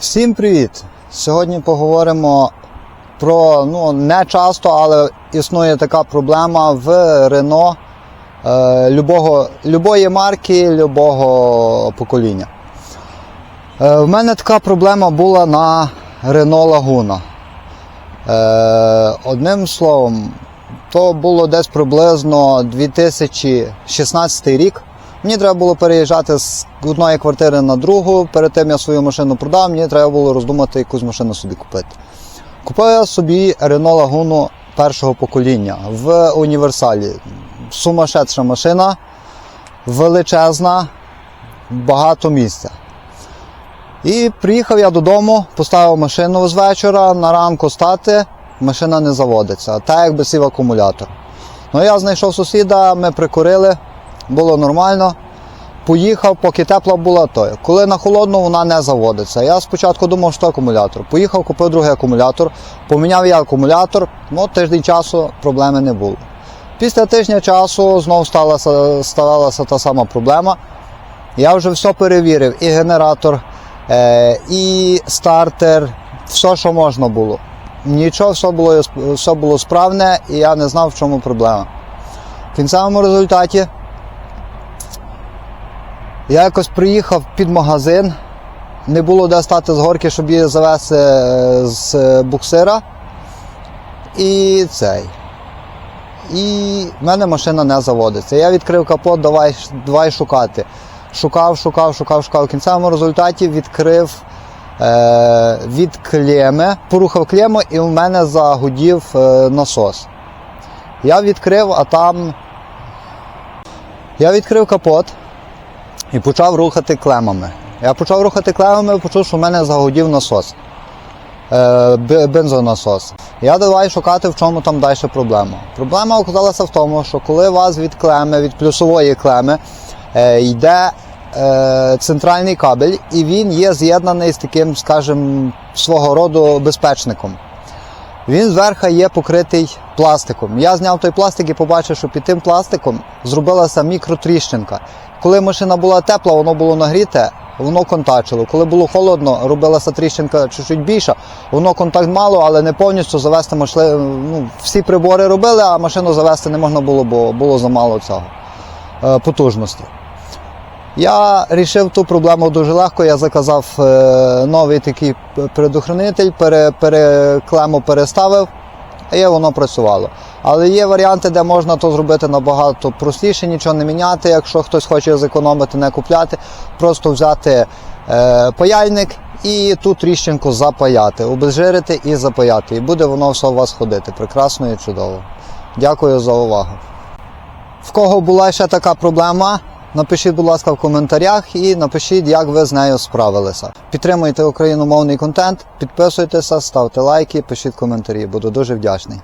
Всім привіт! Сьогодні поговоримо про ну не часто, але існує така проблема в Рено е, любого, любої марки, любого покоління. Е, в мене така проблема була на Рено Лагуна. Е, одним словом, то було десь приблизно 2016 рік. Мені треба було переїжджати з одної квартири на другу. Перед тим я свою машину продав, мені треба було роздумати якусь машину собі купити. Купив я собі Renault Лагуну першого покоління в універсалі. Сумасшедша машина, величезна, багато місця. І приїхав я додому, поставив машину з вечора, на ранку стати, машина не заводиться, так якби сів акумулятор. Ну я знайшов сусіда, ми прикурили, було нормально. Поїхав, поки тепла була, то коли на холодну вона не заводиться. Я спочатку думав, що акумулятор. Поїхав, купив другий акумулятор, поміняв я акумулятор, ну тиждень часу проблеми не було. Після тижня часу знову сталася, ставалася та сама проблема. Я вже все перевірив, і генератор, е, і стартер, все, що можна було. Нічого, все було, все було справне, і я не знав, в чому проблема. В кінцевому результаті я якось приїхав під магазин, не було де стати з горки, щоб її завести е, з буксира. І цей. І в мене машина не заводиться. Я відкрив капот, давай, давай шукати. Шукав, шукав, шукав, шукав. В кінцевому результаті відкрив е, від клеми, порухав клему і в мене загудів е, насос. Я відкрив, а там. Я відкрив капот і почав рухати клемами. Я почав рухати клемами, почув, що в мене загудів насос. Е, бензонасос. Я давай шукати, в чому там далі проблема. Проблема оказалася в тому, що коли у вас від клеми, від плюсової клеми, е, йде е, центральний кабель, і він є з'єднаний з таким, скажімо, свого роду безпечником. Він зверху є покритий пластиком. Я зняв той пластик і побачив, що під тим пластиком зробилася мікротріщинка. Коли машина була тепла, воно було нагріте, воно контачило. Коли було холодно, робилася тріщинка чуть-чуть більша, воно контакт мало, але не повністю завести можливо. Ну, всі прибори робили, а машину завести не можна було, бо було замало цього е, потужності. Я рішив ту проблему дуже легко. Я заказав е, новий такий предохранитель, пере, пере, клему переставив, і воно працювало. Але є варіанти, де можна то зробити набагато простіше, нічого не міняти. Якщо хтось хоче зекономити, не купляти, просто взяти е, паяльник і ту тріщинку запаяти, обезжирити і запаяти. І буде воно все у вас ходити. Прекрасно і чудово. Дякую за увагу. В кого була ще така проблема, напишіть, будь ласка, в коментарях і напишіть, як ви з нею справилися. Підтримуйте україномовний контент, підписуйтеся, ставте лайки, пишіть коментарі. Буду дуже вдячний.